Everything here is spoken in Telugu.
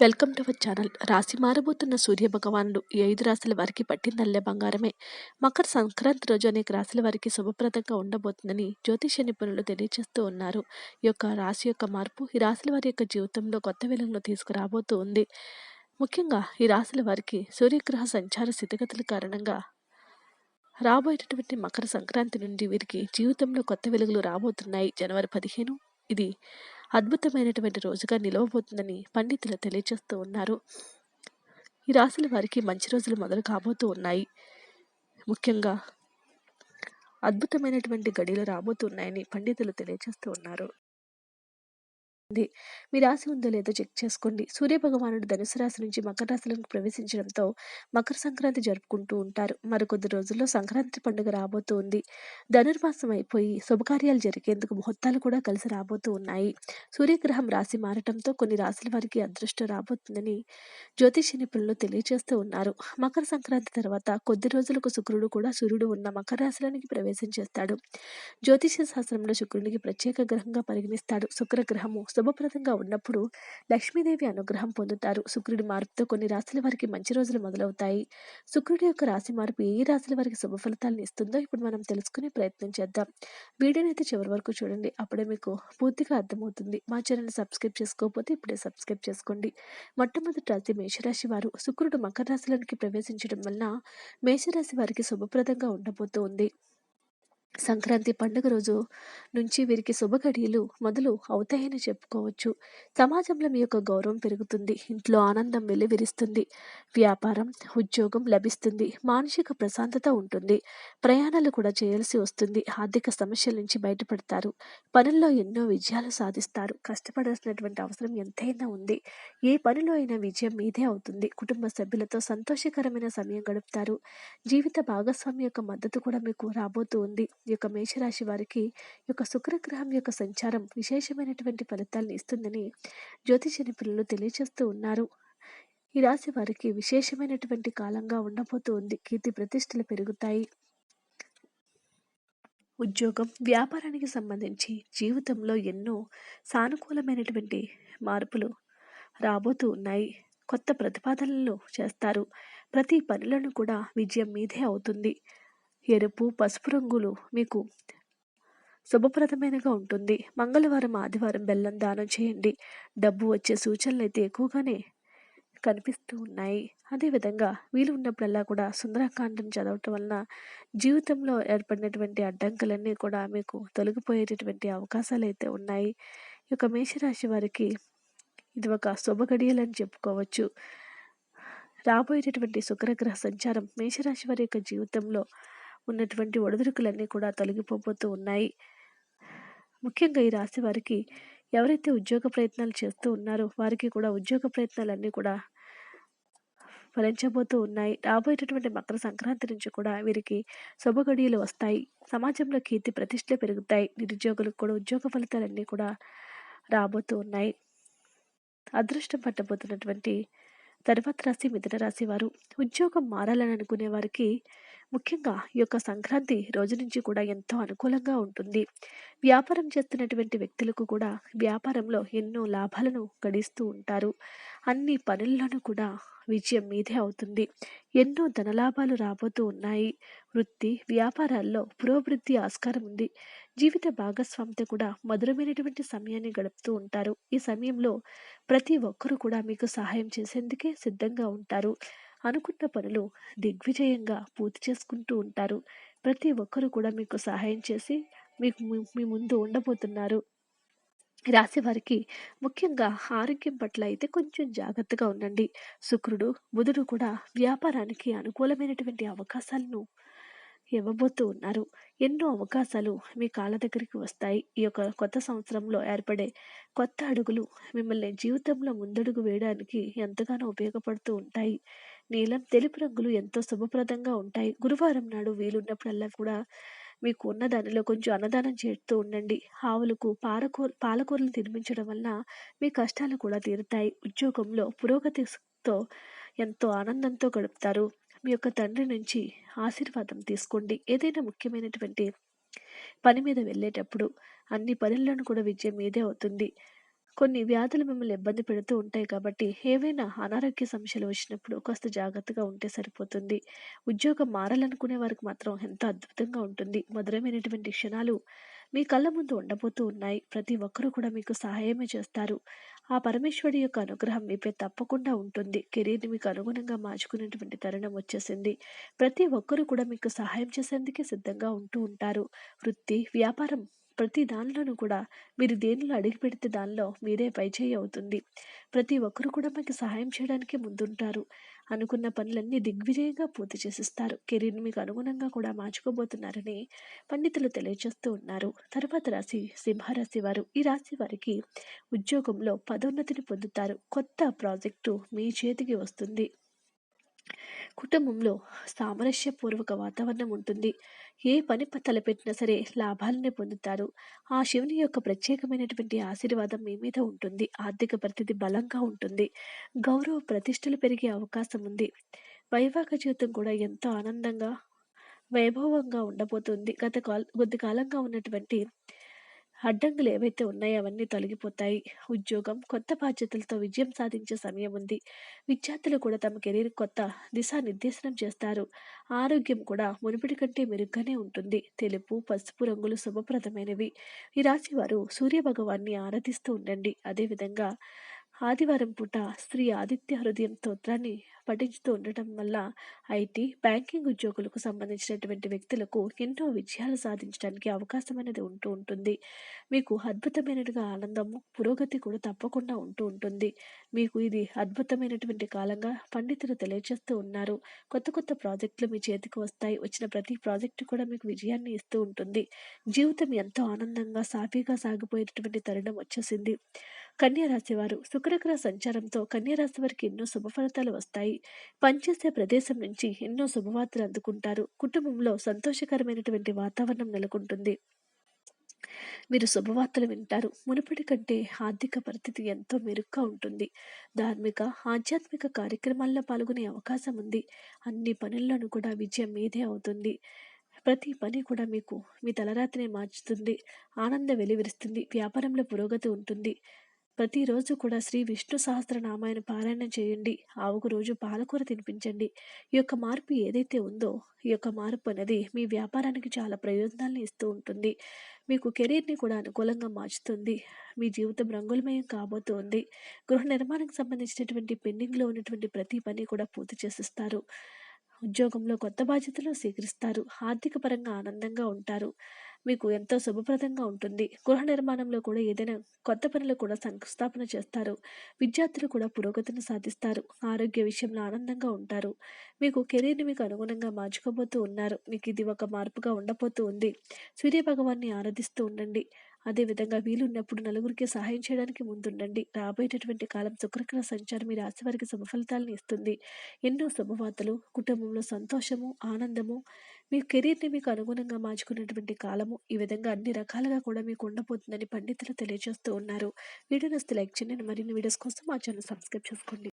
Welcome to our channel. రాశి మారబోతున్న సూర్య భగవానుడు ఈ ఐదు రాశుల వారికి పట్టిందల్లే బంగారమే. మకర సంక్రాంతి రోజు అనేక రాశుల వారికి శుభప్రదంగా ఉండబోతుందని జ్యోతిష నిపుణులు తెలియజేస్తూ ఉన్నారు. ఈ యొక్క రాశి యొక్క మార్పు ఈ రాశుల వారి యొక్క జీవితంలో కొత్త వెలుగును తీసుకురాబోతూ ఉంది. ముఖ్యంగా ఈ రాశుల వారికి సూర్యగ్రహ సంచార స్థితిగతుల కారణంగా రాబోయేటటువంటి మకర సంక్రాంతి నుండి వీరికి జీవితంలో కొత్త వెలుగులు రాబోతున్నాయి. జనవరి పదిహేను ఇది అద్భుతమైనటువంటి రోజుగా నిలవబోతుందని పండితులు తెలియజేస్తూ ఉన్నారు. ఈ రాశుల వారికి మంచి రోజులు మొదలు కాబోతూ ఉన్నాయి. ముఖ్యంగా అద్భుతమైనటువంటి గడియలు రాబోతున్నాయని పండితులు తెలియజేస్తూ ఉన్నారు. ఉంది. మీ రాశి ఉందో లేదో చెక్ చేసుకోండి. సూర్యభగవానుడు ధనుసు రాశి నుంచి మకర రాశిలోకి ప్రవేశించడంతో మకర సంక్రాంతి జరుపుకుంటూ ఉంటారు. మరికొద్ది రోజుల్లో సంక్రాంతి పండుగ రాబోతూ ఉంది. ధనుర్మాసం అయిపోయి శుభకార్యాలు జరిగేందుకు ముహూర్తాలు కూడా కలిసి రాబోతూ ఉన్నాయి. సూర్యగ్రహం రాశి మారటంతో కొన్ని రాశుల వారికి అదృష్టం రాబోతుందని జ్యోతిష నిపుణులు తెలియజేస్తూ ఉన్నారు. మకర సంక్రాంతి తర్వాత కొద్ది రోజులకు శుక్రుడు కూడా సూర్యుడు ఉన్న మకర రాశిలోనికి ప్రవేశం చేస్తాడు. జ్యోతిష శాస్త్రంలో శుక్రునికి ప్రత్యేక గ్రహంగా పరిగణిస్తాడు. శుక్రగ్రహము శుభప్రదంగా ఉన్నప్పుడు లక్ష్మీదేవి అనుగ్రహం పొందుతారు. శుక్రుడి మార్పుతో కొన్ని రాశుల వారికి మంచి రోజులు మొదలవుతాయి. శుక్రుడి యొక్క రాశి మార్పు ఏ రాశుల వారికి శుభ ఫలితాలను ఇస్తుందో ఇప్పుడు మనం తెలుసుకునే ప్రయత్నం చేద్దాం. వీడియోని అయితే చివరి వరకు చూడండి. అప్పుడే మీకు పూర్తిగా అర్థమవుతుంది. మా ఛానల్ సబ్స్క్రైబ్ చేసుకోకపోతే ఇప్పుడే సబ్స్క్రైబ్ చేసుకోండి. మొట్టమొదటి రాశి మేషరాశి వారు శుక్రుడు మకర రాశిలోనికి ప్రవేశించడం వలన మేషరాశి వారికి శుభప్రదంగా ఉండబోతోంది. సంక్రాంతి పండుగ రోజు నుంచి వీరికి శుభఘడియలు మొదలు అవుతాయని చెప్పుకోవచ్చు. సమాజంలో మీ యొక్క గౌరవం పెరుగుతుంది. ఇంట్లో ఆనందం వెలువిరుస్తుంది వ్యాపారం ఉద్యోగం లభిస్తుంది. మానసిక ప్రశాంతత ఉంటుంది. ప్రయాణాలు కూడా చేయాల్సి వస్తుంది. ఆర్థిక సమస్యల నుంచి బయటపడతారు. పనుల్లో ఎన్నో విజయాలు సాధిస్తారు. కష్టపడాల్సినటువంటి అవసరం ఎంతైనా ఉంది. ఏ పనిలో అయినా విజయం మీదే అవుతుంది. కుటుంబ సభ్యులతో సంతోషకరమైన సమయం గడుపుతారు. జీవిత భాగస్వామి యొక్క మద్దతు కూడా మీకు రాబోతూ ఉంది. ఈ యొక్క మేషరాశి వారికి ఈ యొక్క శుక్రగ్రహం యొక్క సంచారం విశేషమైనటువంటి ఫలితాలను ఇస్తుందని జ్యోతిష నిపుణులు తెలియజేస్తూ ఉన్నారు. ఈ రాశి వారికి విశేషమైనటువంటి కాలంగా ఉండబోతూ ఉంది. కీర్తి ప్రతిష్టలు పెరుగుతాయి. ఉద్యోగం వ్యాపారానికి సంబంధించి జీవితంలో ఎన్నో సానుకూలమైనటువంటి మార్పులు రాబోతూ ఉన్నాయి. కొత్త ప్రతిపాదనలు చేస్తారు. ప్రతి పనులను కూడా విజయం మీదే అవుతుంది. ఎరుపు పసుపు రంగులు మీకు శుభప్రదమైనగా ఉంటుంది. మంగళవారం ఆదివారం బెల్లం దానం చేయండి. డబ్బు వచ్చే సూచనలు అయితే ఎక్కువగానే కనిపిస్తూ ఉన్నాయి. అదేవిధంగా వీలు ఉన్నప్పుడల్లా కూడా సుందరకాండం చదవటం వలన జీవితంలో ఏర్పడినటువంటి అడ్డంకులన్నీ కూడా మీకు తొలగిపోయేటటువంటి అవకాశాలు అయితే ఉన్నాయి. ఈ యొక్క మేషరాశి వారికి ఇది ఒక శుభ గడియలని చెప్పుకోవచ్చు. రాబోయేటటువంటి శుక్రగ్రహ సంచారం మేషరాశి వారి యొక్క జీవితంలో ఉన్నటువంటి ఒడిదుడుకులన్నీ కూడా తొలగిపోబోతూ ఉన్నాయి. ముఖ్యంగా ఈ రాశి వారికి ఎవరైతే ఉద్యోగ ప్రయత్నాలు చేస్తూ ఉన్నారో వారికి కూడా ఉద్యోగ ప్రయత్నాలన్నీ కూడా ఫలించబోతూ ఉన్నాయి. రాబోయేటటువంటి మకర సంక్రాంతి నుంచి కూడా వీరికి శుభగడియలు వస్తాయి. సమాజంలో కీర్తి ప్రతిష్టలు పెరుగుతాయి. నిరుద్యోగులకు కూడా ఉద్యోగ ఫలితాలన్నీ కూడా రాబోతూ ఉన్నాయి. అదృష్టం పట్టబోతున్నటువంటి తర్వాత రాశి మిథున రాశి వారు ఉద్యోగం మారాలని అనుకునే వారికి ముఖ్యంగా ఈ యొక్క సంక్రాంతి రోజు నుంచి కూడా ఎంతో అనుకూలంగా ఉంటుంది. వ్యాపారం చేస్తున్నటువంటి వ్యక్తులకు కూడా వ్యాపారంలో ఎన్నో లాభాలను గడిస్తూ ఉంటారు. అన్ని పనుల్లోనూ కూడా విజయం మీదే అవుతుంది. ఎన్నో ధనలాభాలు రాబోతూ ఉన్నాయి. వృత్తి వ్యాపారాల్లో పురోభివృద్ధి ఆస్కారం ఉంది. జీవిత భాగస్వామితో కూడా మధురమైనటువంటి సమయాన్ని గడుపుతూ ఉంటారు. ఈ సమయంలో ప్రతి ఒక్కరూ కూడా మీకు సహాయం చేసేందుకే సిద్ధంగా ఉంటారు. అనుకున్న పనులు దిగ్విజయంగా పూర్తి చేసుకుంటూ ఉంటారు. ప్రతి ఒక్కరూ కూడా మీకు సహాయం చేసి మీకు మీ ముందు ఉండబోతున్నారు. రాశి వారికి ముఖ్యంగా ఆరోగ్యం పట్ల అయితే కొంచెం జాగ్రత్తగా ఉండండి. శుక్రుడు బుధుడు కూడా వ్యాపారానికి అనుకూలమైనటువంటి అవకాశాలను ఇవ్వబోతూ ఉన్నారు. ఎన్నో అవకాశాలు మీ కాళ్ళ దగ్గరికి వస్తాయి. ఈ యొక్క కొత్త సంవత్సరంలో ఏర్పడే కొత్త అడుగులు మిమ్మల్ని జీవితంలో ముందడుగు వేయడానికి ఎంతగానో ఉపయోగపడుతూ ఉంటాయి. నీలం తెలుపు రంగులు ఎంతో శుభప్రదంగా ఉంటాయి. గురువారం నాడు వీలున్నప్పుడల్లా కూడా మీకు ఉన్న దానిలో కొంచెం అన్నదానం చేస్తూ ఉండండి. ఆవులకు పాలకూర పాలకూరలు తినిపించడం వల్ల మీ కష్టాలు కూడా తీరుతాయి. ఉద్యోగంలో పురోగతితో ఎంతో ఆనందంతో గడుపుతారు. మీ యొక్క తండ్రి నుంచి ఆశీర్వాదం తీసుకోండి. ఏదైనా ముఖ్యమైనటువంటి పని మీద వెళ్ళేటప్పుడు అన్ని పనులను కూడా విజయం మీదే అవుతుంది. కొన్ని వ్యాధులు మిమ్మల్ని ఇబ్బంది పెడుతూ ఉంటాయి కాబట్టి ఏవైనా అనారోగ్య సమస్యలు వచ్చినప్పుడు కాస్త జాగ్రత్తగా ఉంటే సరిపోతుంది. ఉద్యోగం మారాలనుకునే వారికి మాత్రం ఎంతో అద్భుతంగా ఉంటుంది. మధురమైనటువంటి క్షణాలు మీ కళ్ళ ముందు ఉండబోతూ ఉన్నాయి. ప్రతి ఒక్కరూ కూడా మీకు సహాయమే చేస్తారు. ఆ పరమేశ్వరుడి యొక్క అనుగ్రహం మీపై తప్పకుండా ఉంటుంది. కెరీర్ని మీకు అనుగుణంగా మార్చుకునేటువంటి తరుణం వచ్చేసింది. ప్రతి ఒక్కరూ కూడా మీకు సహాయం చేసేందుకే సిద్ధంగా ఉంటూ ఉంటారు. వృత్తి వ్యాపారం ప్రతి దానిలోనూ కూడా మీరు దేనిలో అడుగు పెడితే దానిలో మీరే పైచేయి అవుతుంది. ప్రతి ఒక్కరు కూడా మీకు సహాయం చేయడానికి ముందుంటారు. అనుకున్న పనులన్నీ దిగ్విజయంగా పూర్తి చేసిస్తారు. కెరీర్ని మీకు అనుగుణంగా కూడా మార్చుకోబోతున్నారని పండితులు తెలియజేస్తూ ఉన్నారు. తర్వాత రాశి సింహరాశి వారు ఈ రాశి వారికి ఉద్యోగంలో పదోన్నతిని పొందుతారు. కొత్త ప్రాజెక్టు మీ చేతికి వస్తుంది. కుటుంబంలో సామరస్యపూర్వక వాతావరణం ఉంటుంది. ఏ పని తలపెట్టినా సరే లాభాలనే పొందుతారు. ఆ శివుని యొక్క ప్రత్యేకమైనటువంటి ఆశీర్వాదం మీ మీద ఉంటుంది. ఆర్థిక పరిస్థితి బలంగా ఉంటుంది. గౌరవ ప్రతిష్టలు పెరిగే అవకాశం ఉంది. వైవాహిక జీవితం కూడా ఎంతో ఆనందంగా వైభవంగా ఉండబోతుంది. గత కాల కొద్ది కాలంగా ఉన్నటువంటి అడ్డంకులు ఏవైతే ఉన్నాయో అవన్నీ తొలగిపోతాయి. ఉద్యోగం కొత్త బాధ్యతలతో విజయం సాధించే సమయం ఉంది. విద్యార్థులు కూడా తమ కెరీర్ కొత్త దిశానిర్దేశనం చేస్తారు. ఆరోగ్యం కూడా మునుపటి కంటే మెరుగ్గానే ఉంటుంది. తెలుపు పసుపు రంగులు శుభప్రదమైనవి. ఈ రాశి వారు సూర్య భగవాన్ని ఆరాధిస్తూ ఉండండి. అదేవిధంగా ఆదివారం పూట శ్రీ ఆదిత్య హృదయం స్తోత్రాన్ని పఠించుతూ ఉండటం వల్ల ఐటీ బ్యాంకింగ్ ఉద్యోగులకు సంబంధించినటువంటి వ్యక్తులకు ఎన్నో విజయాలు సాధించడానికి అవకాశం అనేది ఉంటూ ఉంటుంది. మీకు అద్భుతమైనట్టుగా ఆనందము పురోగతి కూడా తప్పకుండా ఉంటూ ఉంటుంది. మీకు ఇది అద్భుతమైనటువంటి కాలంగా పండితులు తెలియజేస్తూ ఉన్నారు. కొత్త కొత్త ప్రాజెక్టులు మీ చేతికి వస్తాయి. వచ్చిన ప్రతి ప్రాజెక్టు కూడా మీకు విజయాన్ని ఇస్తూ ఉంటుంది. జీవితం ఎంతో ఆనందంగా సాఫీగా సాగిపోయేటటువంటి తరుణం వచ్చేసింది. కన్యారాశి వారు శుక్రగ్రహ సంచారంతో కన్యా రాశి వారికి ఎన్నో శుభ ఫలితాలు వస్తాయి. పనిచేసే ప్రదేశం నుంచి ఎన్నో శుభవార్తలు అందుకుంటారు. కుటుంబంలో సంతోషకరమైనటువంటి వాతావరణం నెలకొంటుంది. మీరు శుభవార్తలు వింటారు. మునుపటి కంటే ఆర్థిక పరిస్థితి ఎంతో మెరుగ్గా ఉంటుంది. ధార్మిక ఆధ్యాత్మిక కార్యక్రమాల్లో పాల్గొనే అవకాశం ఉంది. అన్ని పనుల్లోనూ కూడా విజయం మీదే అవుతుంది. ప్రతి పని కూడా మీకు మీ తలరాతిని మార్చుతుంది. ఆనంద వెలువరిస్తుంది. వ్యాపారంలో పురోగతి ఉంటుంది. ప్రతిరోజు కూడా శ్రీ విష్ణు సహస్రనామాయణ పారాయణం చేయండి. ఆవుకు రోజు పాలకూర తినిపించండి. ఈ యొక్క మార్పు ఏదైతే ఉందో ఈ యొక్క మార్పు అనేది మీ వ్యాపారానికి చాలా ప్రయోజనాలను ఇస్తూ ఉంటుంది. మీకు కెరీర్ని కూడా అనుకూలంగా మార్చుతుంది. మీ జీవితం రంగులమయం కాబోతోంది. గృహ నిర్మాణానికి సంబంధించినటువంటి పెండింగ్లో ఉన్నటువంటి ప్రతి పని కూడా పూర్తి చేసిస్తారు. ఉద్యోగంలో కొత్త బాధ్యతలు స్వీకరిస్తారు. ఆర్థిక పరంగా ఆనందంగా ఉంటారు. మీకు ఎంతో శుభప్రదంగా ఉంటుంది. గృహ నిర్మాణంలో కూడా ఏదైనా కొత్త పనులు కూడా శంకుస్థాపన చేస్తారు. విద్యార్థులు కూడా పురోగతిని సాధిస్తారు. ఆరోగ్య విషయంలో ఆనందంగా ఉంటారు. మీకు కెరీర్ని మీకు అనుగుణంగా మార్చుకోబోతూ ఉన్నారు. మీకు ఇది ఒక మార్పుగా ఉండబోతూ ఉంది. సూర్య భగవాన్ని ఆరాధిస్తూ ఉండండి. అదేవిధంగా వీలున్నప్పుడు నలుగురికి సహాయం చేయడానికి ముందుండండి. రాబోయేటటువంటి కాలం శుక్రగ్రహ సంచారం మీ రాశి వారికి శుభఫలితాలను ఇస్తుంది. ఎన్నో శుభవార్తలు కుటుంబంలో సంతోషము ఆనందము మీ కెరీర్ని మీకు అనుగుణంగా మార్చుకున్నటువంటి కాలము. ఈ విధంగా అన్ని రకాలుగా కూడా మీకు ఉండబోతుందని పండితులు తెలియజేస్తూ ఉన్నారు. వీడియో నస్తే లైక్ చేయండి. మరిన్ని వీడియోస్ కోసం మా ఛానల్ సబ్స్క్రైబ్ చేసుకోండి.